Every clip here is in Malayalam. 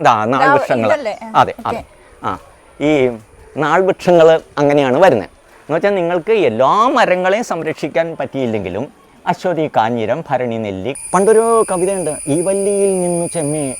ഇതാ നാൾവൃക്ഷങ്ങൾ ഇതല്ലേ? ആ, അതെ അതെ. ആ ഈ നാൾവൃക്ഷങ്ങൾ അങ്ങനെയാണ് വരുന്നത് എന്ന് വെച്ചാൽ നിങ്ങൾക്ക് എല്ലാ മരങ്ങളെയും സംരക്ഷിക്കാൻ പറ്റിയില്ലെങ്കിലും അശ്വതി കാഞ്ഞിരം ഭരണി നെല്ലി. പണ്ടൊരു കവിതയുണ്ട് ഈ വല്ലിയിൽ നിന്നു ചെമ്മേ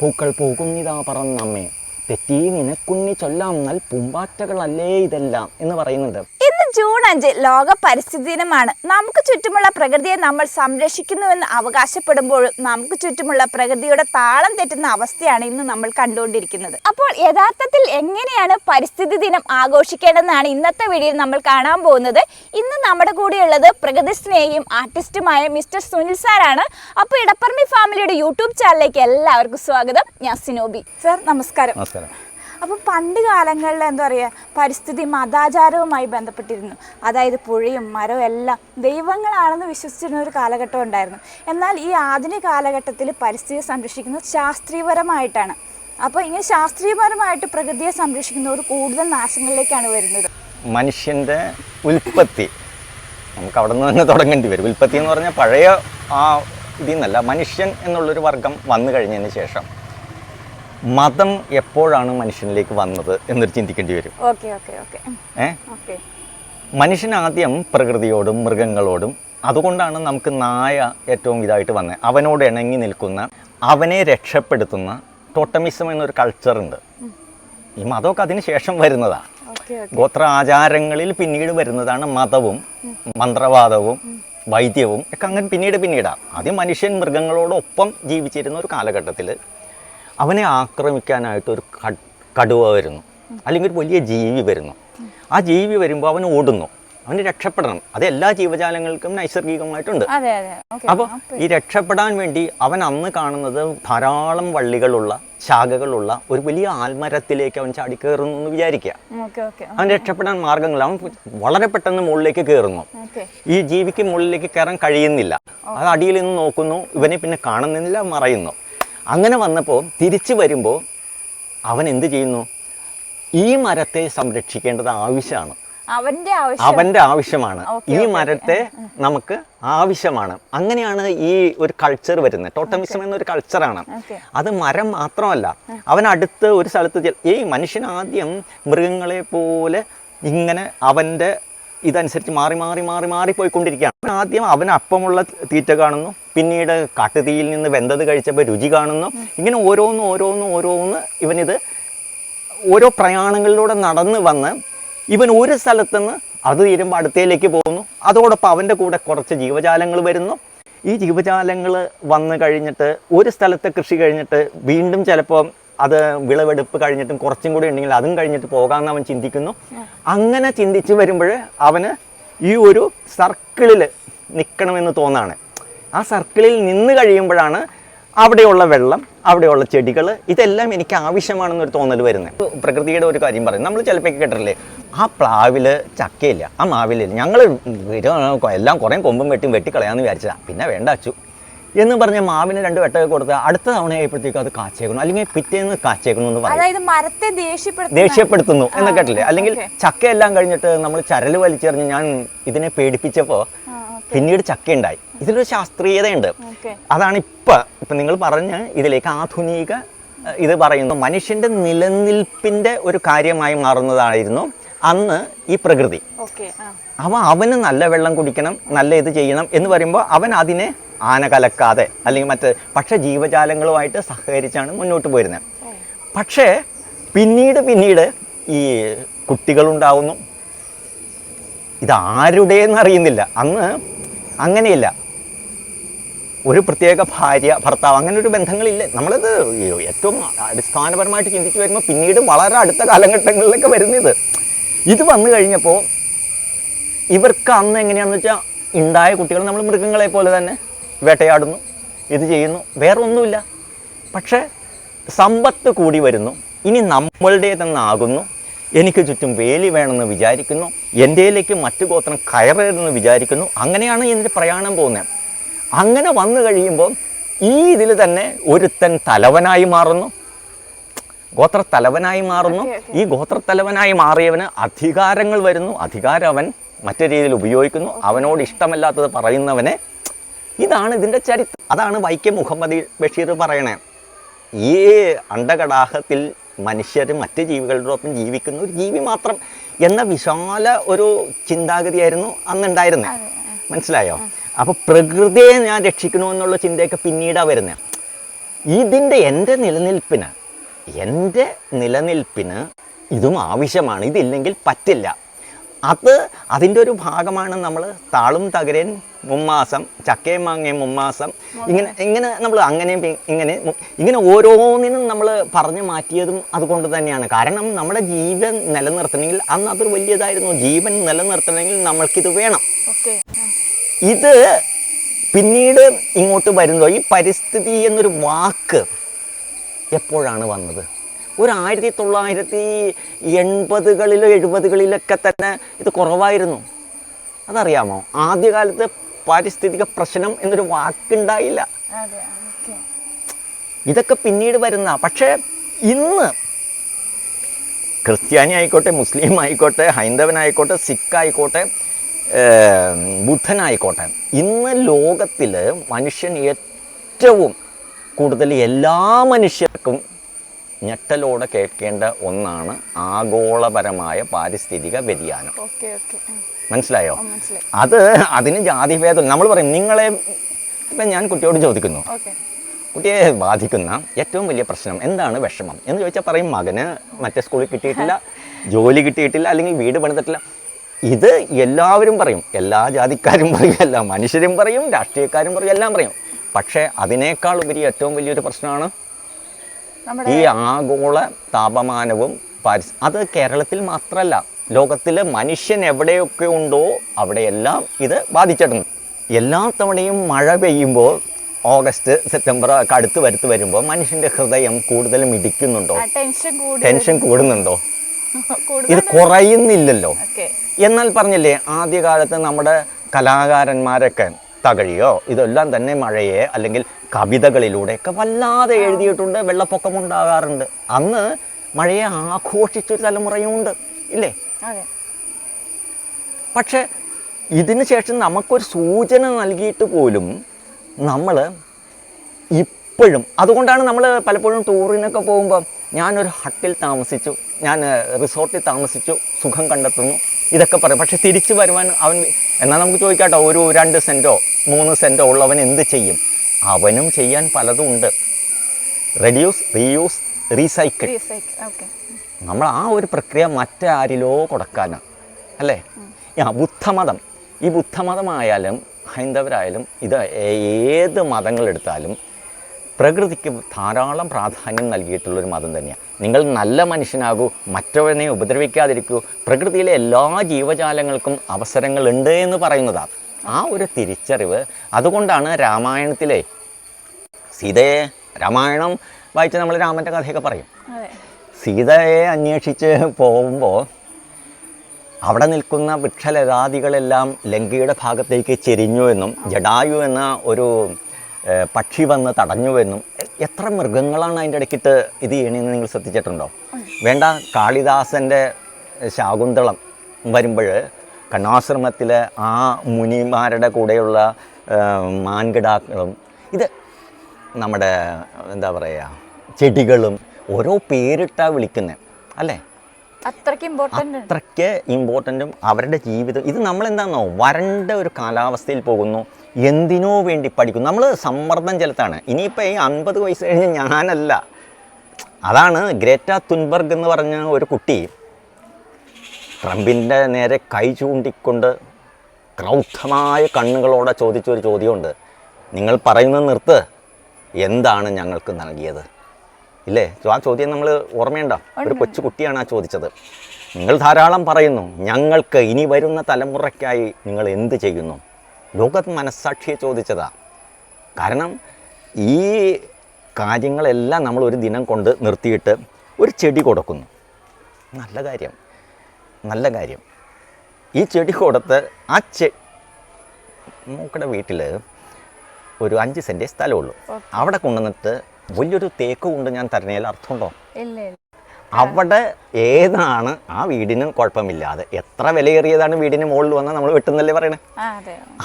പൂക്കൾ പോകുന്നിതാ പറന്നമ്മേ. തെറ്റി നിനക്കുണ്ണി ചൊല്ലാം എന്നാൽ പൂമ്പാറ്റകളല്ലേ ഇതെല്ലാം? എന്ന് പറയുന്നുണ്ട്. ഇന്ന് ജൂൺ അഞ്ച് ലോക പരിസ്ഥിതി ദിനമാണ്. നമുക്ക് ചുറ്റുമുള്ള പ്രകൃതിയെ നമ്മൾ സംരക്ഷിക്കുന്നുവെന്ന് അവകാശപ്പെടുമ്പോഴും നമുക്ക് ചുറ്റുമുള്ള പ്രകൃതിയുടെ താളം തെറ്റുന്ന അവസ്ഥയാണ് ഇന്ന് നമ്മൾ കണ്ടുകൊണ്ടിരിക്കുന്നത്. അപ്പോൾ യഥാർത്ഥത്തിൽ എങ്ങനെയാണ് പരിസ്ഥിതി ദിനം ആഘോഷിക്കേണ്ടതെന്നാണ് ഇന്നത്തെ വീഡിയോയിൽ നമ്മൾ കാണാൻ പോകുന്നത്. ഇന്ന് നമ്മുടെ കൂടെയുള്ളത് പ്രകൃതി സ്നേഹിയും ആർട്ടിസ്റ്റുമായ മിസ്റ്റർ സുനിൽ സാറാണ്. അപ്പോൾ ഇടപ്പറമ്പി ഫാമിലിയുടെ യൂട്യൂബ് ചാനലിലേക്ക് എല്ലാവർക്കും സ്വാഗതം. ഞാൻ സിനോബി. സർ നമസ്കാരം. നമസ്കാരം. അപ്പോൾ പണ്ട് കാലങ്ങളിൽ എന്താ പറയുക പരിസ്ഥിതി മതാചാരവുമായി ബന്ധപ്പെട്ടിരുന്നു. അതായത് പുഴയും മരവും എല്ലാം ദൈവങ്ങളാണെന്ന് വിശ്വസിച്ചിരുന്ന ഒരു കാലഘട്ടം ഉണ്ടായിരുന്നു. എന്നാൽ ഈ ആധുനിക കാലഘട്ടത്തിൽ പരിസ്ഥിതി സംരക്ഷിക്കുന്നത് ശാസ്ത്രീയപരമായിട്ടാണ്. അപ്പോൾ ഇങ്ങനെ ശാസ്ത്രീയപരമായിട്ട് പ്രകൃതിയെ സംരക്ഷിക്കുന്നവർ കൂടുതൽ നാശങ്ങളിലേക്കാണ് വരുന്നത്. മനുഷ്യന്റെ ഉൽപ്പത്തി. നമുക്ക് അവിടെ നിന്ന് തന്നെ തുടങ്ങേണ്ടി വരും. ഉൽപ്പത്തി എന്ന് പറഞ്ഞാൽ പഴയ ആ ഇതിൽ നിന്നല്ല മനുഷ്യൻ എന്നുള്ളൊരു വർഗം വന്നു കഴിഞ്ഞതിന് ശേഷം. മതം എപ്പോഴാണ് മനുഷ്യനിലേക്ക് വന്നത് എന്നൊരു ചിന്തിക്കേണ്ടി വരും. മനുഷ്യൻ ആദ്യം പ്രകൃതിയോടും മൃഗങ്ങളോടും അതുകൊണ്ടാണ് നമുക്ക് നായ ഏറ്റവും ഇതായിട്ട് വന്നത് അവനോട് ഇണങ്ങി നിൽക്കുന്ന അവനെ രക്ഷപ്പെടുത്തുന്ന ടോട്ടമിസം എന്നൊരു കൾച്ചറുണ്ട് ഈ മതമൊക്കെ അതിന് ശേഷം വരുന്നതാണ് ഗോത്ര ആചാരങ്ങളിൽ പിന്നീട് വരുന്നതാണ് മതവും മന്ത്രവാദവും വൈദ്യവും ഒക്കെ അങ്ങനെ പിന്നീട് പിന്നീടാണ് ആദ്യം മനുഷ്യൻ മൃഗങ്ങളോടൊപ്പം ജീവിച്ചിരുന്ന ഒരു കാലഘട്ടത്തിൽ അവനെ ആക്രമിക്കാനായിട്ട് ഒരു കടുവ വരുന്നു. അല്ലെങ്കിൽ ഒരു വലിയ ജീവി വരുന്നു. ആ ജീവി വരുമ്പോൾ അവൻ ഓടുന്നു. അവന് രക്ഷപ്പെടണം. അത് എല്ലാ ജീവജാലങ്ങൾക്കും നൈസർഗികമായിട്ടുണ്ട്. അപ്പോൾ ഈ രക്ഷപ്പെടാൻ വേണ്ടി അവൻ അന്ന് കാണുന്നത് ധാരാളം വള്ളികളുള്ള ശാഖകളുള്ള ഒരു വലിയ ആൽമരത്തിലേക്ക് അവൻ ചാടി കയറുന്നു എന്ന് വിചാരിക്കുക അവൻ രക്ഷപ്പെടാൻ മാർഗങ്ങൾ അവൻ വളരെ പെട്ടെന്ന് മുകളിലേക്ക് കയറുന്നു ഈ ജീവിക്ക് മുകളിലേക്ക് കയറാൻ കഴിയുന്നില്ല. അത് അടിയിൽ നിന്ന് നോക്കുന്നു. ഇവനെ പിന്നെ കാണുന്നില്ല മറയുന്നു. അങ്ങനെ വന്നപ്പോൾ തിരിച്ചു വരുമ്പോൾ അവൻ എന്ത് ചെയ്യുന്നു? ഈ മരത്തെ സംരക്ഷിക്കേണ്ടത് ആവശ്യമാണ്. അവന്റെ ആവശ്യം. അവന്റെ ആവശ്യമാണ്. ഈ മരത്തെ നമുക്ക് ആവശ്യമാണ്. അങ്ങനെയാണ് ഈ ഒരു കൾച്ചർ വരുന്നത്. ടോട്ടമിസം എന്നൊരു കൾച്ചറാണ് അത് മരം മാത്രമല്ല. അവൻ അടുത്ത് ഒരു സ്ഥലത്ത് ഈ മനുഷ്യൻ ആദ്യം മൃഗങ്ങളെ പോലെ ഇങ്ങനെ അവന്റെ ഇതനുസരിച്ച് മാറി മാറി മാറി മാറി പോയിക്കൊണ്ടിരിക്കുകയാണ്. ആദ്യം അവൻ അപ്പമുള്ള തീറ്റ കാണുന്നു. പിന്നീട് കാട്ടുതീയിൽ നിന്ന് വെന്തത് കഴിച്ചപ്പോൾ രുചി കാണുന്നു. ഇങ്ങനെ ഓരോന്ന് ഓരോന്ന് ഓരോന്ന് ഇവനിത് ഓരോ പ്രയാണങ്ങളിലൂടെ നടന്ന് വന്ന് ഇവൻ ഒരു സ്ഥലത്തുനിന്ന് അത് തീരുമ്പോൾ അടുത്തേലേക്ക് പോകുന്നു. അതോടൊപ്പം അവന്റെ കൂടെ കുറച്ച് ജീവജാലങ്ങൾ വരുന്നു. ഈ ജീവജാലങ്ങൾ വന്നു കഴിഞ്ഞിട്ട് ഒരു സ്ഥലത്തെ കൃഷി കഴിഞ്ഞിട്ട് വീണ്ടും ചിലപ്പോൾ അത് വിളവെടുപ്പ് കഴിഞ്ഞിട്ടും കുറച്ചും കൂടി ഉണ്ടെങ്കിൽ അതും കഴിഞ്ഞിട്ട് പോകാമെന്ന് അവൻ ചിന്തിക്കുന്നു. അങ്ങനെ ചിന്തിച്ച് വരുമ്പോൾ അവന് ഈ ഒരു സർക്കിളിൽ നിൽക്കണമെന്ന് തോന്നാണ്. ആ സർക്കിളിൽ നിന്ന് കഴിയുമ്പോഴാണ് അവിടെയുള്ള വെള്ളം അവിടെയുള്ള ചെടികൾ ഇതെല്ലാം എനിക്ക് ആവശ്യമാണെന്നൊരു തോന്നൽ വരുന്നത്. പ്രകൃതിയുടെ ഒരു കാര്യം പറയും. നമ്മൾ ചിലപ്പോൾ കേട്ടിട്ടില്ലേ? ആ പ്ലാവിൽ ചക്കയില്ല ആ മാവിലില്ല. ഞങ്ങൾ എല്ലാം കുറേ കൊമ്പും വെട്ടി വെട്ടിക്കളയാമെന്ന് വിചാരിച്ചതാണ് പിന്നെ വേണ്ട അച്ചു. എന്ന് പറഞ്ഞ മാവിന് രണ്ട് വെട്ടൊക്കെ കൊടുത്ത് അടുത്ത തവണ ആയപ്പോഴത്തേക്കും അത് കാച്ചേക്കണം അല്ലെങ്കിൽ പിറ്റേന്ന് കാച്ചേക്കണം എന്ന് പറയും. അതായത് മരത്തെ ദേഷ്യപ്പെടുത്തുന്നു ദേഷ്യപ്പെടുത്തുന്നു എന്ന് കേട്ടില്ലേ? അല്ലെങ്കിൽ ചക്കയെല്ലാം കഴിഞ്ഞിട്ട് നമ്മൾ ചരൽ വലിച്ചെറിഞ്ഞ് ഞാൻ ഇതിനെ പേടിപ്പിച്ചപ്പോൾ. പിന്നീട് ചക്കയുണ്ടായി. ഇതിലൊരു ശാസ്ത്രീയതയുണ്ട്. അതാണ് ഇപ്പം ഇപ്പം നിങ്ങൾ പറഞ്ഞ് ഇതിലേക്ക് ആധുനിക ഇത് പറയുന്നു. മനുഷ്യന്റെ നിലനിൽപ്പിന്റെ ഒരു കാര്യമായി മാറുന്നതായിരുന്നു അന്ന് ഈ പ്രകൃതി. അവ അവന് നല്ല വെള്ളം കുടിക്കണം നല്ല ഇത് ചെയ്യണം എന്ന് പറയുമ്പോൾ അവൻ അതിനെ ആന കലക്കാതെ അല്ലെങ്കിൽ മറ്റ് പക്ഷേ ജീവജാലങ്ങളുമായിട്ട് സഹകരിച്ചാണ് മുന്നോട്ട് പോരുന്നത് പക്ഷേ പിന്നീട് പിന്നീട് ഈ കുട്ടികളുണ്ടാവുന്നു. ഇതാരുടേന്ന് അറിയുന്നില്ല. അന്ന് അങ്ങനെയില്ല. ഒരു പ്രത്യേക ഭാര്യ ഭർത്താവ് അങ്ങനെ ഒരു ബന്ധങ്ങളില്ല. നമ്മളത് ഏറ്റവും അടിസ്ഥാനപരമായിട്ട് ചിന്തിച്ച് വരുമ്പോൾ പിന്നീട് വളരെ അടുത്ത കാലഘട്ടങ്ങളിലൊക്കെ വരുന്നത്. ഇത് വന്നു കഴിഞ്ഞപ്പോൾ ഇവർക്ക് അന്ന് എങ്ങനെയാണെന്ന് വെച്ചാൽ ഉണ്ടായ കുട്ടികൾ നമ്മൾ മൃഗങ്ങളെ പോലെ തന്നെ വേട്ടയാടുന്നു ഇത് ചെയ്യുന്നു വേറെ ഒന്നുമില്ല പക്ഷേ സമ്പത്ത് കൂടി വരുന്നു ഇനി നമ്മളുടേതെന്നാകുന്നു. എനിക്ക് ചുറ്റും വേലി വേണമെന്ന് വിചാരിക്കുന്നു എന്റെയിലേക്ക് മറ്റു ഗോത്രം കയറരുതെന്ന് വിചാരിക്കുന്നു. അങ്ങനെയാണ് എന്റെ പ്രയാണം പോകുന്നത്. അങ്ങനെ വന്നു കഴിയുമ്പോൾ ഈ ഇതിൽ തന്നെ ഒരുത്തൻ തലവനായി മാറുന്നു. ഗോത്ര തലവനായി മാറുന്നു ഈ ഗോത്ര തലവനായി മാറിയവന് അധികാരങ്ങൾ വരുന്നു. അധികാരം അവൻ മറ്റു രീതിയിൽ ഉപയോഗിക്കുന്നു. അവനോട് ഇഷ്ടമല്ലാത്തത് പറയുന്നവനെ ഇതാണ് ഇതിന്റെ ചരിത്രം. അതാണ് വൈക്കം മുഹമ്മദ് ബഷീർ പറയണേ. ഈ അണ്ടകടാഹത്തിൽ മനുഷ്യർ മറ്റ് ജീവികളോടൊപ്പം ജീവിക്കുന്ന ഒരു ജീവി മാത്രം എന്ന വിശാല ഒരു ചിന്താഗതിയായിരുന്നു അന്നുണ്ടായിരുന്നത് മനസ്സിലായോ? അപ്പോൾ പ്രകൃതിയെ ഞാൻ രക്ഷിക്കണമെന്നുള്ള ചിന്തയൊക്കെ പിന്നീടാണ് വരുന്നത് ഇതിന്റെ എന്റെ നിലനിൽപ്പിന് എന്റെ നിലനിൽപ്പിന് ഇതും ആവശ്യമാണ്. ഇതില്ലെങ്കിൽ പറ്റില്ല. അത് അതിന്റെ ഒരു ഭാഗമാണ് നമ്മൾ താളും തകരൻ മുമ്മാസം ചക്കയും മാങ്ങയും മുമ്മാസം. ഇങ്ങനെ ഇങ്ങനെ നമ്മൾ അങ്ങനെയും ഇങ്ങനെ ഇങ്ങനെ ഓരോന്നിനും നമ്മൾ പറഞ്ഞു മാറ്റിയതും അതുകൊണ്ട് തന്നെയാണ്. കാരണം നമ്മുടെ ജീവൻ നിലനിർത്തണമെങ്കിൽ അന്ന് അതൊരു വലിയതായിരുന്നു. ജീവൻ നിലനിർത്തണമെങ്കിൽ നമ്മൾക്കിത് വേണം. ഇത് പിന്നീട് ഇങ്ങോട്ട് വരുന്നതോ ഈ പരിസ്ഥിതി എന്നൊരു വാക്ക് എപ്പോഴാണ് വന്നത്? ഒരു ആയിരത്തി തൊള്ളായിരത്തി എൺപതുകളിലോ എഴുപതുകളിലൊക്കെ തന്നെ ഇത് കുറവായിരുന്നു. അതറിയാമോ? ആദ്യകാലത്ത് പാരിസ്ഥിതിക പ്രശ്നം എന്നൊരു വാക്കുണ്ടായില്ല. ഇതൊക്കെ പിന്നീട് വരുന്ന പക്ഷേ ഇന്ന് ക്രിസ്ത്യാനി ആയിക്കോട്ടെ മുസ്ലിം ആയിക്കോട്ടെ ഹൈന്ദവനായിക്കോട്ടെ സിഖ് ആയിക്കോട്ടെ ബുദ്ധനായിക്കോട്ടെ ഇന്ന് ലോകത്തിൽ മനുഷ്യൻ ഏറ്റവും കൂടുതൽ എല്ലാ മനുഷ്യർക്കും ഞെട്ടലോടെ കേൾക്കേണ്ട ഒന്നാണ് ആഗോളപരമായ പാരിസ്ഥിതിക വ്യതിയാനം. മനസ്സിലായോ? അത് അതിന് ജാതിഭേദം നമ്മൾ പറയും നിങ്ങളെ ഇപ്പം ഞാൻ കുട്ടിയോട് ചോദിക്കുന്നു. കുട്ടിയെ ബാധിക്കുന്ന ഏറ്റവും വലിയ പ്രശ്നം എന്താണ് വിഷമം? എന്ന് ചോദിച്ചാൽ പറയും മകന് മറ്റേ സ്കൂളിൽ കിട്ടിയിട്ടില്ല ജോലി കിട്ടിയിട്ടില്ല അല്ലെങ്കിൽ വീട് പണിതിട്ടില്ല. ഇത് എല്ലാവരും പറയും. എല്ലാ ജാതിക്കാരും പറയും എല്ലാ മനുഷ്യരും പറയും രാഷ്ട്രീയക്കാരും പറയും എല്ലാം പറയും. പക്ഷേ അതിനേക്കാൾ ഉപരി ഏറ്റവും വലിയൊരു പ്രശ്നമാണ് ഈ ആഗോള താപമാനവും പാരിസ് അത് കേരളത്തിൽ മാത്രമല്ല ലോകത്തിൽ മനുഷ്യൻ എവിടെയൊക്കെ ഉണ്ടോ അവിടെയെല്ലാം ഇത് ബാധിച്ചിട്ടുണ്ട്. എല്ലാ തവണയും മഴ പെയ്യുമ്പോൾ ഓഗസ്റ്റ് സെപ്റ്റംബർ ഒക്കെ അടുത്ത് വരുത്ത് വരുമ്പോൾ മനുഷ്യന്റെ ഹൃദയം കൂടുതൽ മിടിക്കുന്നുണ്ടോ? ടെൻഷൻ കൂടി. ടെൻഷൻ കൂടുന്നുണ്ടോ? ഇത് കുറയുന്നില്ലല്ലോ. എന്നാൽ പറഞ്ഞില്ലേ ആദ്യകാലത്ത് നമ്മുടെ കലാകാരന്മാരൊക്കെ തകഴിയോ ഇതെല്ലാം തന്നെ മഴയെ അല്ലെങ്കിൽ കവിതകളിലൂടെയൊക്കെ വല്ലാതെ എഴുതിയിട്ടുണ്ട് വെള്ളപ്പൊക്കം ഉണ്ടാകാറുണ്ട് അന്ന് മഴയെ ആഘോഷിച്ചൊരു തലമുറയുമുണ്ട് ഇല്ലേ? പക്ഷേ ഇതിന് ശേഷം നമുക്കൊരു സൂചന നൽകിയിട്ട് പോലും നമ്മൾ ഇപ്പോഴും അതുകൊണ്ടാണ് നമ്മൾ പലപ്പോഴും ടൂറിനൊക്കെ പോകുമ്പോൾ ഞാനൊരു ഹട്ടിൽ താമസിച്ചു ഞാൻ റിസോർട്ടിൽ താമസിച്ചു സുഖം കണ്ടെത്തുന്നു ഇതൊക്കെ പറയും. പക്ഷെ തിരിച്ചു വരുവാൻ അവൻ എന്നാൽ നമുക്ക് ചോദിക്കാട്ടോ ഒരു രണ്ട് സെന്റോ മൂന്ന് സെന്റോ ഉള്ളവൻ എന്ത് ചെയ്യും? അവനും ചെയ്യാൻ പലതും ഉണ്ട്. റെഡ്യൂസ് റീയൂസ് റീസൈക്കിൾ നമ്മൾ ആ ഒരു പ്രക്രിയ മറ്റാരിലോ കൊടുക്കാനാണ് അല്ലേ? ആ ബുദ്ധമതം ഈ ബുദ്ധമതമായാലും ഹൈന്ദവരായാലും ഇത് ഏത് മതങ്ങളെടുത്താലും പ്രകൃതിക്ക് ധാരാളം പ്രാധാന്യം നൽകിയിട്ടുള്ളൊരു മതം തന്നെയാണ് നിങ്ങൾ നല്ല മനുഷ്യനാകൂ മറ്റവനെ ഉപദ്രവിക്കാതിരിക്കൂ പ്രകൃതിയിലെ എല്ലാ ജീവജാലങ്ങൾക്കും അവസരങ്ങളുണ്ട് എന്ന് പറയുന്നതാണ് ആ ഒരു തിരിച്ചറിവ്. അതുകൊണ്ടാണ് രാമായണത്തിലെ സീതയെ രാമായണം വായിച്ച് നമ്മൾ രാമന്റെ കഥയൊക്കെ പറയും. സീതയെ അന്വേഷിച്ച് പോകുമ്പോൾ അവിടെ നിൽക്കുന്ന വൃക്ഷലതാദികളെല്ലാം ലങ്കയുടെ ഭാഗത്തേക്ക് ചെരിഞ്ഞു എന്നും ജഡായു എന്ന ഒരു പക്ഷി വന്ന് തടഞ്ഞുവെന്നും എത്ര മൃഗങ്ങളാണ് അതിന്റെ ഇടയ്ക്കിട്ട് ഇത് ചെയ്യണമെന്ന് നിങ്ങൾ ശ്രദ്ധിച്ചിട്ടുണ്ടോ? വേണ്ട കാളിദാസന്റെ ശാകുന്തളം വരുമ്പോൾ കണ്ണാശ്രമത്തിലെ ആ മുനിമാരുടെ കൂടെയുള്ള മാൻകിടാക്കളും ഇത് നമ്മുടെ എന്താ പറയുക ചെടികളും ഓരോ പേരിട്ടാ വിളിക്കുന്നത് അല്ലേ? അത്രയ്ക്ക് ഇമ്പോർട്ടന്റ് അത്രയ്ക്ക് ഇമ്പോർട്ടന്റും അവരുടെ ജീവിതം. ഇത് നമ്മളെന്താണെന്നോ വരണ്ട ഒരു കാലാവസ്ഥയിൽ പോകുന്നു. എന്തിനോ വേണ്ടി പഠിക്കുന്നു. നമ്മൾ സമ്മർദ്ദം ചെലുത്താണ്. ഇനിയിപ്പോൾ ഈ അൻപത് വയസ്സ് കഴിഞ്ഞ് ഞാനല്ല. അതാണ് ഗ്രേറ്റ തുൻബർഗ് എന്ന് പറഞ്ഞ ഒരു കുട്ടി ട്രംപിന്റെ നേരെ കൈ ചൂണ്ടിക്കൊണ്ട് ക്രൗദ്ധമായ കണ്ണുകളോടെ ചോദിച്ചൊരു ചോദ്യമുണ്ട്. നിങ്ങൾ പറയുന്നത് നിർത്ത്. എന്താണ് ഞങ്ങൾക്ക് നൽകിയത്? ഇല്ലേ? ആ ചോദ്യം നമ്മൾ ഓർമ്മയുണ്ടോ? ഒരു കൊച്ചു കുട്ടിയാണ് ആ ചോദിച്ചത്. നിങ്ങൾ ധാരാളം പറയുന്നു ഞങ്ങൾക്ക് ഇനി വരുന്ന തലമുറയ്ക്കായി നിങ്ങൾ എന്ത് ചെയ്യുന്നു? ലോകത്ത് മനസ്സാക്ഷിയെ ചോദിച്ചതാ. കാരണം ഈ കാര്യങ്ങളെല്ലാം നമ്മൾ ഒരു ദിനം കൊണ്ട് നിർത്തിയിട്ട് ഒരു ചെടി കൊടുക്കുന്നു. നല്ല കാര്യം. നല്ല കാര്യം. ഈ ചെടി കൊടുത്ത് ആ ചെ മൂക്കടെ വീട്ടിൽ ഒരു അഞ്ച് സെന്റേ സ്ഥലമുള്ളൂ. അവിടെ കൊണ്ടുവന്നിട്ട് വലിയൊരു തേക്ക് കൊണ്ട് ഞാൻ തരണേൽ അർത്ഥമുണ്ടോ? അവിടെ ഏതാണ് ആ വീടിന് കുഴപ്പമില്ലാതെ. എത്ര വിലയേറിയതാണ് വീടിന് മുകളിൽ വന്നാൽ നമ്മൾ വെട്ടുന്നല്ലേ പറയണേ?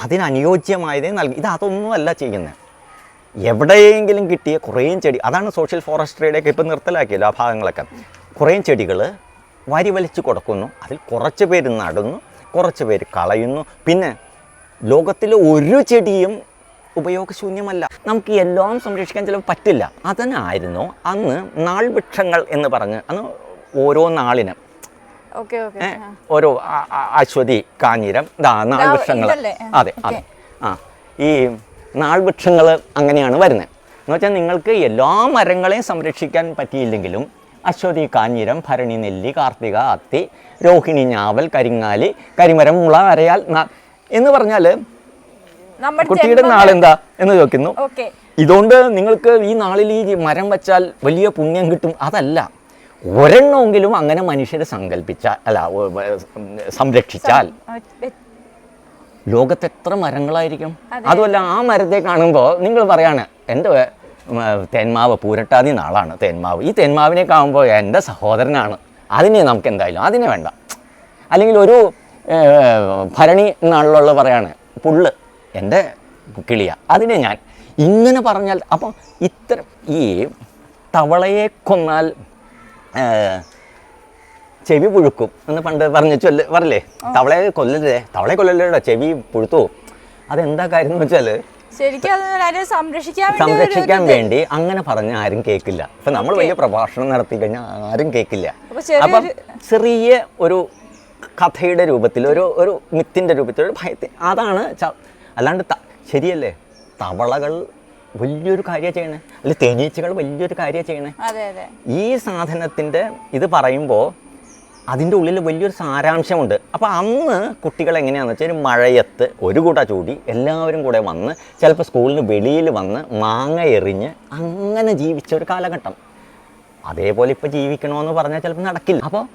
അതിനനുയോജ്യമായതേ നൽകി. ഇത് അതൊന്നുമല്ല ചെയ്യുന്നത് എവിടെയെങ്കിലും കിട്ടിയ കുറേ ചെടി അതാണ് സോഷ്യൽ ഫോറസ്ട്രിയുടെയൊക്കെ ഇപ്പം നിർത്തലാക്കിയല്ലോ ആ ഭാഗങ്ങളൊക്കെ. കുറേ ചെടികൾ വരി വലിച്ചു കൊടുക്കുന്നു. അതിൽ കുറച്ച് പേര് നടുന്നു കുറച്ച് പേര് കളയുന്നു. പിന്നെ ലോകത്തിലെ ഒരു ചെടിയും ഉപയോഗശൂന്യമല്ല. നമുക്ക് എല്ലാം സംരക്ഷിക്കാൻ ചിലപ്പോൾ പറ്റില്ല. അതന്നായിരുന്നു അന്ന് നാൾ വൃക്ഷങ്ങൾ എന്ന് പറഞ്ഞ് അന്ന് ഓരോ നാളിനും ഓരോ അശ്വതി കാഞ്ഞിരം ദാ നാൾ വൃക്ഷങ്ങൾ അതെ അതെ. ആ ഈ നാൾ വൃക്ഷങ്ങൾ അങ്ങനെയാണ് വരുന്നത്. എന്ന് വെച്ചാൽ നിങ്ങൾക്ക് എല്ലാ മരങ്ങളെയും സംരക്ഷിക്കാൻ പറ്റിയില്ലെങ്കിലും അശ്വതി കാഞ്ഞിരം ഭരണി നെല്ലി കാർത്തിക അത്തി രോഹിണി ഞാവൽ കരിങ്ങാലി കരിമരം മുള അരയാൽ എന്ന് പറഞ്ഞാൽ കുട്ടിയുടെ നാളെന്താ എന്ന് ചോദിക്കുന്നു. ഇതുകൊണ്ട് നിങ്ങൾക്ക് ഈ നാളിൽ ഈ മരം വെച്ചാൽ വലിയ പുണ്യം കിട്ടും അതല്ല. ഒരെണ്ണമെങ്കിലും അങ്ങനെ മനുഷ്യരെ സങ്കല്പിച്ചാൽ അല്ല സംരക്ഷിച്ചാൽ ലോകത്ത് എത്ര മരങ്ങളായിരിക്കും? അതുമല്ല ആ മരത്തെ കാണുമ്പോൾ നിങ്ങൾ പറയാണ് എന്റെ തേന്മാവ് പൂരട്ടാതി നാളാണ് തേന്മാവ്. ഈ തേന്മാവിനെ കാണുമ്പോൾ എന്റെ സഹോദരനാണ്. അതിനെ നമുക്ക് എന്തായാലും അതിനെ വേണ്ട. അല്ലെങ്കിൽ ഒരു ഭരണി നാളിലുള്ള പറയാണ് പുള്ള് എന്റെ കിളിയ. അതിനെ ഞാൻ ഇങ്ങനെ പറഞ്ഞാൽ അപ്പം ഇത്തരം ഈ തവളയെ കൊന്നാൽ ചെവി പുഴുക്കും എന്ന് പണ്ട് പറഞ്ഞു ചൊല്ല പറയില്ലേ തവളയെ കൊല്ലല്ലേ തവളയെ കൊല്ലല്ലേടാ ചെവി പുഴുത്തു? അതെന്താ കാര്യം എന്ന് വെച്ചാൽ സംരക്ഷിക്കാൻ വേണ്ടി അങ്ങനെ പറഞ്ഞ ആരും കേൾക്കില്ല. ഇപ്പൊ നമ്മൾ വലിയ പ്രഭാഷണം നടത്തി കഴിഞ്ഞാൽ ആരും കേൾക്കില്ല. അപ്പൊ ചെറിയ ഒരു കഥയുടെ രൂപത്തിൽ ഒരു ഒരു മിത്തിന്റെ രൂപത്തിൽ ഒരു ഭയത്തിൽ അതാണ് അല്ലാണ്ട് ത- ശരിയല്ലേ? തവളകൾ വലിയൊരു കാര്യമാണ് ചെയ്യണേ. അല്ലെ തേനീച്ചകൾ വലിയൊരു കാര്യമാണ് ചെയ്യണേ. ഈ സാധനത്തിന്റെ ഇത് പറയുമ്പോൾ അതിന്റെ ഉള്ളിൽ വലിയൊരു സാരാംശമുണ്ട്. അപ്പോൾ അന്ന് കുട്ടികൾ എങ്ങനെയാണെന്ന് വെച്ചാൽ ഒരു മഴയത്ത് ഒരു കൂട്ട ചൂടി എല്ലാവരും കൂടെ വന്ന് ചിലപ്പോൾ സ്കൂളിന് വെളിയിൽ വന്ന് മാങ്ങ എറിഞ്ഞ് അങ്ങനെ ജീവിച്ച ഒരു കാലഘട്ടം. അതേപോലെ ഇപ്പോൾ ജീവിക്കണമെന്ന് പറഞ്ഞാൽ ചിലപ്പോൾ നടക്കില്ല. അപ്പോൾ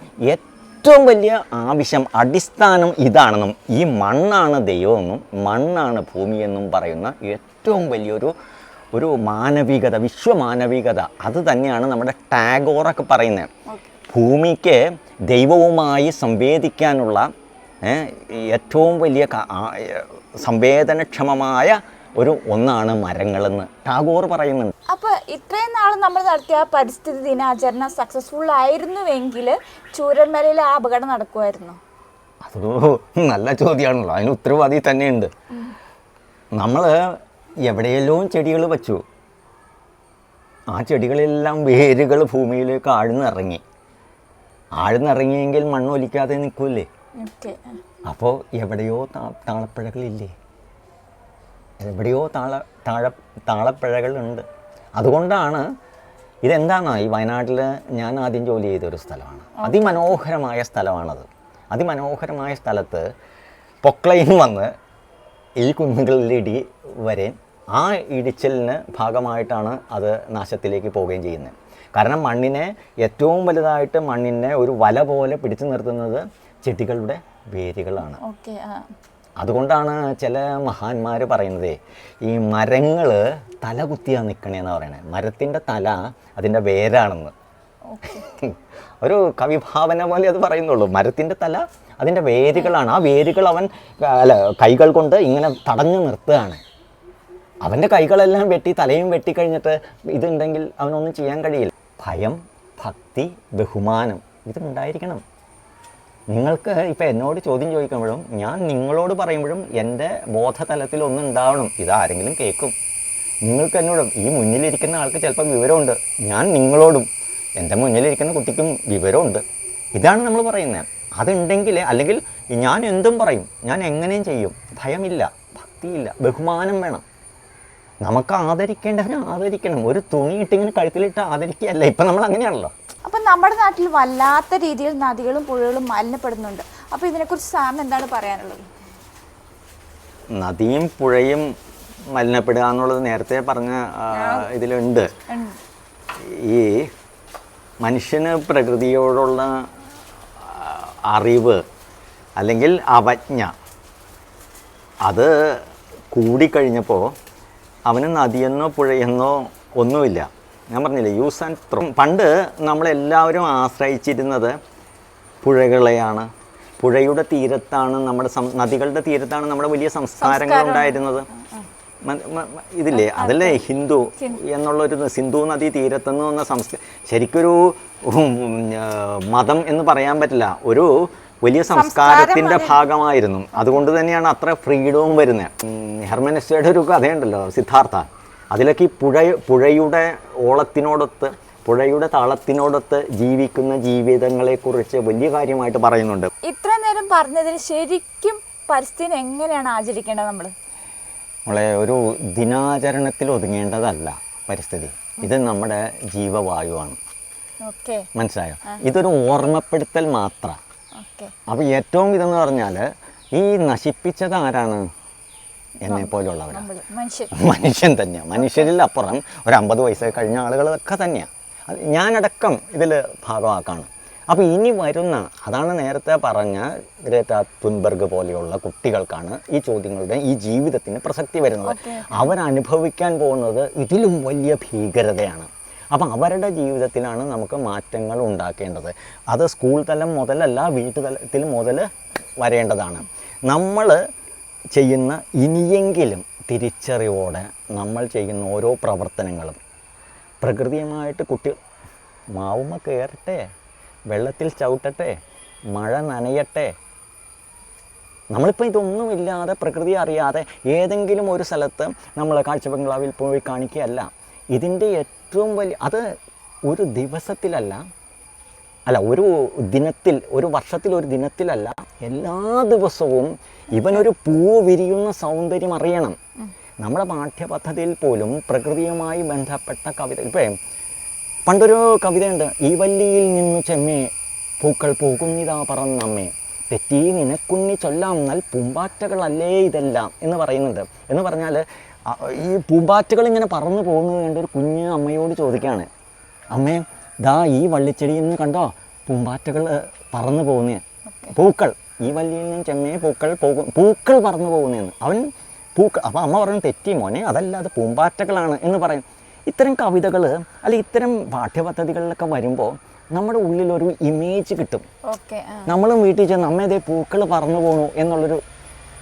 ഏറ്റവും വലിയ ആവശ്യം അടിസ്ഥാനം ഇതാണെന്നും ഈ മണ്ണാണ് ദൈവമെന്നും മണ്ണാണ് ഭൂമിയെന്നും പറയുന്ന ഏറ്റവും വലിയൊരു ഒരു മാനവികത വിശ്വമാനവികത. അത് തന്നെയാണ് നമ്മുടെ ടാഗോറൊക്കെ പറയുന്നത്. ഭൂമിക്ക് ദൈവവുമായി സംവേദിക്കാനുള്ള ഏറ്റവും വലിയ സംവേദനക്ഷമമായ ഒരു ഒന്നാണ് മരങ്ങളെന്ന് ടാഗോർ പറയുന്നുണ്ട്. അപ്പൊ ഇത്രയും നാൾ നമ്മൾ നടത്തിയ പരിസ്ഥിതി ദിനാചരണം സക്സസ്ഫുൾ ആയിരുന്നുവെങ്കിൽ ചൂരന്മലയിൽ ആ അപകടം നടക്കുമായിരുന്നു? അത് നല്ല ചോദ്യമാണല്ലോ അതിന് ഉത്തരവാദി തന്നെയുണ്ട്. നമ്മൾ എവിടെയെല്ലാം ചെടികൾ വച്ചു. ആ ചെടികളെല്ലാം വേരുകൾ ഭൂമിയിലേക്ക് ആഴ്ന്നിറങ്ങി. ആഴ്ന്നിറങ്ങിയെങ്കിൽ മണ്ണൊലിക്കാതെ നിൽക്കൂലേ അപ്പോൾ എവിടെയോ താ താളപ്പിഴകളില്ലേ? എവിടെയോ താള താഴ താളപ്പിഴകളുണ്ട്. അതുകൊണ്ടാണ് ഇതെന്താണോ ഈ വയനാട്ടിൽ ഞാൻ ആദ്യം ജോലി ചെയ്ത ഒരു സ്ഥലമാണ് അതിമനോഹരമായ സ്ഥലമാണത്. അതിമനോഹരമായ സ്ഥലത്ത് പൊക്ലയിൽ വന്ന് ഈ കുന്നുകളിലിടി വരെ ആ ഇടിച്ചിലിന് ഭാഗമായിട്ടാണ് അത് നാശത്തിലേക്ക് പോവുകയും ചെയ്യുന്നത്. കാരണം മണ്ണിനെ ഏറ്റവും വലുതായിട്ട് മണ്ണിനെ ഒരു വല പോലെ പിടിച്ചു നിർത്തുന്നത് ചെടികളുടെ വേരുകളാണ്. അതുകൊണ്ടാണ് ചില മഹാന്മാർ പറയുന്നത് ഈ മരങ്ങൾ തല കുത്തിയാ നിൽക്കണേന്ന് പറയണത് മരത്തിന്റെ തല അതിന്റെ വേരാണെന്ന്. ഒരു കവിഭാവന പോലെ അത് പറയുന്നുള്ളൂ. മരത്തിന്റെ തല അതിന്റെ വേരുകളാണ്. ആ വേരുകൾ അവൻ അല്ല കൈകൾ കൊണ്ട് ഇങ്ങനെ തടഞ്ഞു നിർത്തുകയാണ്. അവന്റെ കൈകളെല്ലാം വെട്ടി തലയും വെട്ടിക്കഴിഞ്ഞിട്ട് ഇതുണ്ടെങ്കിൽ അവനൊന്നും ചെയ്യാൻ കഴിയില്ല. ഭയം ഭക്തി ബഹുമാനം ഇതുണ്ടായിരിക്കണം. നിങ്ങൾക്ക് ഇപ്പം എന്നോട് ചോദ്യം ചോദിക്കുമ്പോഴും ഞാൻ നിങ്ങളോട് പറയുമ്പോഴും എന്റെ ബോധതലത്തിൽ ഒന്നും ഉണ്ടാവണം. ഇതാരെങ്കിലും കേൾക്കും. നിങ്ങൾക്ക് എന്നോട് ഈ മുന്നിലിരിക്കുന്ന ആൾക്ക് ചിലപ്പോൾ വിവരമുണ്ട്. ഞാൻ നിങ്ങളോടും എന്റെ മുന്നിലിരിക്കുന്ന കുട്ടിക്കും വിവരമുണ്ട്. ഇതാണ് നമ്മൾ പറയുന്നത്. അതുണ്ടെങ്കിൽ അല്ലെങ്കിൽ ഞാൻ എന്തും പറയും. ഞാൻ എങ്ങനെയും ചെയ്യും. ഭയമില്ല. ഭക്തിയില്ല. ബഹുമാനം വേണം. നമുക്ക് ആദരിക്കേണ്ടവനെ ആദരിക്കണം. ഒരു തുണിയിട്ട് ഇങ്ങനെ കഴുത്തിലിട്ട് ആദരിക്കുകയല്ല. ഇപ്പം നമ്മൾ അങ്ങനെയാണല്ലോ. അപ്പം നമ്മുടെ നാട്ടിൽ വല്ലാത്ത രീതിയിൽ നദികളും പുഴകളും മലിനപ്പെടുന്നുണ്ട്. അപ്പോൾ ഇതിനെക്കുറിച്ച് സാറിന് എന്താണ് പറയാനുള്ളത്? നദിയും പുഴയും മലിനപ്പെടുക എന്നുള്ളത് നേരത്തെ പറഞ്ഞ ഇതിലുണ്ട്. ഈ മനുഷ്യന് പ്രകൃതിയോടുള്ള അറിവ് അല്ലെങ്കിൽ അവജ്ഞ അത് കൂടിക്കഴിഞ്ഞപ്പോൾ അവന് നദിയെന്നോ പുഴയെന്നോ ഒന്നുമില്ല. ഞാൻ പറഞ്ഞില്ലേ യൂസ് ആൻഡ് ത്രോ പണ്ട് നമ്മളെല്ലാവരും ആശ്രയിച്ചിരുന്നത് പുഴകളെയാണ്. പുഴയുടെ തീരത്താണ് നമ്മുടെ നദികളുടെ തീരത്താണ് നമ്മുടെ വലിയ സംസ്കാരങ്ങൾ ഉണ്ടായിരുന്നത്. ഇതില്ലേ അതല്ലേ ഹിന്ദു എന്നുള്ളൊരു സിന്ധു നദി തീരത്തുനിന്ന് വന്ന സംസ്കാരം ശരിക്കൊരു മതം എന്ന് പറയാൻ പറ്റില്ല. ഒരു വലിയ സംസ്കാരത്തിന്റെ ഭാഗമായിരുന്നു. അതുകൊണ്ട് തന്നെയാണ് അത്ര ഫ്രീഡവും വരുന്നത്. ഹെർമനിസ്റ്റയുടെ ഒരു കഥയുണ്ടല്ലോ സിദ്ധാർത്ഥ. അതിലൊക്കെ ഈ പുഴ പുഴയുടെ ഓളത്തിനോടൊത്ത് പുഴയുടെ താളത്തിനോടൊത്ത് ജീവിക്കുന്ന ജീവിതങ്ങളെക്കുറിച്ച് വലിയ കാര്യമായിട്ട് പറയുന്നുണ്ട്. ഇത്ര നേരം പറഞ്ഞതിന് ശരിക്കും പരിസ്ഥിതി എങ്ങനെയാണ് ആചരിക്കേണ്ടത് നമ്മൾ നമ്മളെ ഒരു ദിനാചരണത്തിൽ ഒതുങ്ങേണ്ടതല്ല പരിസ്ഥിതി. ഇത് നമ്മുടെ ജീവവായുവാണ്. മനസ്സിലായോ? ഇതൊരു ഓർമ്മപ്പെടുത്തൽ മാത്രം. അപ്പൊ അപ്പോൾ ഏറ്റവും ഇതെന്ന് പറഞ്ഞാൽ ഈ നശിപ്പിച്ചത് ആരാണ്? എന്നെ പോലുള്ളവരാണ് മനുഷ്യൻ തന്നെയാണ് മനുഷ്യരിൽ അപ്പുറം ഒരു അമ്പത് വയസ്സ് കഴിഞ്ഞ ആളുകളൊക്കെ തന്നെയാണ് ഞാനടക്കം ഇതിൽ ഭാഗമാക്കാണ്. അപ്പോൾ ഇനി വരുന്ന അതാണ് നേരത്തെ പറഞ്ഞ ഗ്രേറ്റ തുൻബർഗ് പോലെയുള്ള കുട്ടികൾക്കാണ് ഈ ചോദ്യങ്ങളുടെ ഈ ജീവിതത്തിന് പ്രസക്തി വരുന്നത്. അവരനുഭവിക്കാൻ പോകുന്നത് ഇതിലും വലിയ ഭീകരതയാണ്. അപ്പം അവരുടെ ജീവിതത്തിലാണ് നമുക്ക് മാറ്റങ്ങൾ ഉണ്ടാക്കേണ്ടത്. അത് സ്കൂൾ തലം മുതലല്ല വീട്ടുതലത്തിൽ മുതൽ വരേണ്ടതാണ്. നമ്മൾ ചെയ്യുന്ന ഇനിയെങ്കിലും തിരിച്ചറിവോടെ നമ്മൾ ചെയ്യുന്ന ഓരോ പ്രവർത്തനങ്ങളും. പ്രകൃതിയുമായിട്ട് കുട്ടി മാവുമ്മ കയറട്ടെ വെള്ളത്തിൽ ചവിട്ടട്ടെ മഴ നനയട്ടെ. നമ്മളിപ്പോൾ ഇതൊന്നുമില്ലാതെ പ്രകൃതി അറിയാതെ ഏതെങ്കിലും ഒരു സ്ഥലത്ത് നമ്മൾ കാഴ്ച ബംഗ്ലാവിൽ പോയി കാണിക്കുകയല്ല. ഇതിന്റെ ഏറ്റവും വലിയ അത് ഒരു ദിവസത്തിലല്ല അല്ല ഒരു ദിനത്തിൽ ഒരു വർഷത്തിൽ ഒരു ദിനത്തിലല്ല എല്ലാ ദിവസവും ഇവനൊരു പൂ വിരിയുന്ന സൗന്ദര്യം അറിയണം. നമ്മുടെ പാഠ്യപദ്ധതിയിൽ പോലും പ്രകൃതിയുമായി ബന്ധപ്പെട്ട കവിത ഇപ്പം പണ്ടൊരു കവിതയുണ്ട് ഈ വല്ലിയിൽ നിന്നു ചെമ്മേ പൂക്കൾ പോകുന്നിതാ പറന്നമ്മേ. തെറ്റി ചൊല്ലാം എന്നാൽ പൂമ്പാറ്റകളല്ലേ ഇതെല്ലാം? എന്ന് പറയുന്നുണ്ട് എന്ന് പറഞ്ഞാൽ ഈ പൂമ്പാറ്റകൾ ഇങ്ങനെ പറന്നു പോകുന്നത് കണ്ട് ഒരു കുഞ്ഞ് അമ്മയോട് ചോദിക്കുകയാണ് അമ്മേ ദാ ഈ വള്ളിച്ചെടിയിൽ നിന്ന് കണ്ടോ? പൂമ്പാറ്റകൾ പറന്നു പോകുന്നേ. പൂക്കൾ. ഈ വള്ളിയിൽ നിന്ന് ചെമ്മേ പൂക്കൾ പോകും പൂക്കൾ പറന്നു പോകുന്നതെന്ന് അവൻ പൂക്കൾ അപ്പോൾ അമ്മ പറഞ്ഞു തെറ്റി മോനെ അതല്ല അത് പൂമ്പാറ്റകളാണ് എന്ന് പറയും. ഇത്തരം കവിതകൾ അല്ലെ ഇത്തരം പാഠ്യപദ്ധതികളിലൊക്കെ വരുമ്പോൾ നമ്മുടെ ഉള്ളിലൊരു ഇമേജ് കിട്ടും. ഓക്കെ നമ്മളും വീട്ടിൽ ചെന്ന് അമ്മ ഇതേ പൂക്കൾ പറന്നു പോകണു എന്നുള്ളൊരു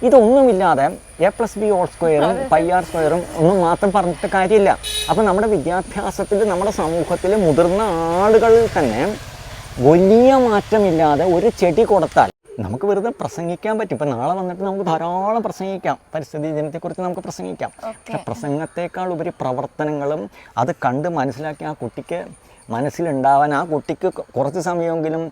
ഇതൊന്നുമില്ലാതെ എ പ്ലസ് ബി ഓൾ സ്ക്വയറും പൈ ആർ സ്ക്വയറും ഒന്നും മാത്രം പറഞ്ഞിട്ട് കാര്യമില്ല. അപ്പം നമ്മുടെ വിദ്യാഭ്യാസത്തിൽ നമ്മുടെ സമൂഹത്തിൽ മുതിർന്ന ആളുകൾ തന്നെ വലിയ മാറ്റമില്ലാതെ ഒരു ചെടി കൊടുത്താൽ നമുക്ക് വെറുതെ പ്രസംഗിക്കാൻ പറ്റും. ഇപ്പം നാളെ വന്നിട്ട് നമുക്ക് ധാരാളം പ്രസംഗിക്കാം. പരിസ്ഥിതി ദിനത്തെക്കുറിച്ച് നമുക്ക് പ്രസംഗിക്കാം. പക്ഷെ പ്രസംഗത്തെക്കാൾ ഉപരി പ്രവർത്തനങ്ങളും അത് കണ്ട് മനസ്സിലാക്കി ആ കുട്ടിക്ക് മനസ്സിലുണ്ടാവാൻ ആ കുട്ടിക്ക് കുറച്ച് സമയമെങ്കിലും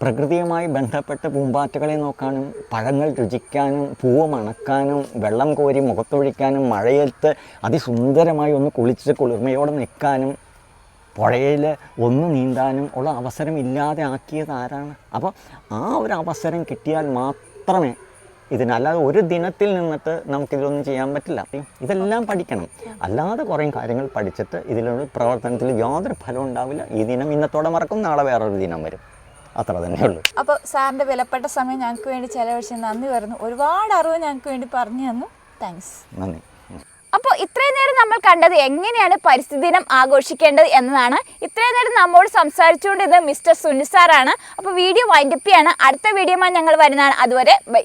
പ്രകൃതിയുമായി ബന്ധപ്പെട്ട പൂമ്പാറ്റകളെ നോക്കാനും പഴങ്ങൾ രുചിക്കാനും പൂവ് മണക്കാനും വെള്ളം കോരി മുഖത്തൊഴിക്കാനും മഴയത്ത് അതിസുന്ദരമായി ഒന്ന് കുളിച്ച് കുളിർമയോടെ നിൽക്കാനും പുഴയിൽ ഒന്ന് നീന്താനും ഉള്ള അവസരം ഇല്ലാതെ ആക്കിയത് ആരാണ്? അപ്പോൾ ആ ഒരു അവസരം കിട്ടിയാൽ മാത്രമേ ഇതിനല്ലാതെ ഒരു ദിനത്തിൽ നിന്നിട്ട് നമുക്കിതൊന്നും ചെയ്യാൻ പറ്റില്ല. ഇതെല്ലാം പഠിക്കണം. അല്ലാതെ കുറേ കാര്യങ്ങൾ പഠിച്ചിട്ട് ഇതിലൊരു പ്രവർത്തനത്തിൽ യാതൊരു ഫലം ഉണ്ടാവില്ല. ഈ ദിനം ഇന്നത്തോടെ മറക്കും നാളെ വേറൊരു ദിനം വരും. അത്ര തന്നെ ഉള്ളൂ അപ്പോൾ സാറിന്റെ വിലപ്പെട്ട സമയം ഞങ്ങൾക്ക് വേണ്ടി ചിലവഴിച്ച് നന്ദി പറഞ്ഞു ഒരുപാട് അറിവ് ഞങ്ങൾക്ക് വേണ്ടി പറഞ്ഞു തന്നു. താങ്ക്സ് നന്ദി. അപ്പോൾ ഇത്രയും നേരം നമ്മൾ കണ്ടത് എങ്ങനെയാണ് പരിസ്ഥിതി ദിനം ആഘോഷിക്കേണ്ടത് എന്നതാണ്. ഇത്രയും നേരം നമ്മോട് സംസാരിച്ചുകൊണ്ടിരുന്നത് മിസ്റ്റർ സുനിൽ സാറാണ്. അപ്പോൾ വീഡിയോ വൈൻഡപ്പിയാണ് അടുത്ത വീഡിയോമായി ഞങ്ങൾ വരുന്നതാണ്. അതുവരെ ബൈ.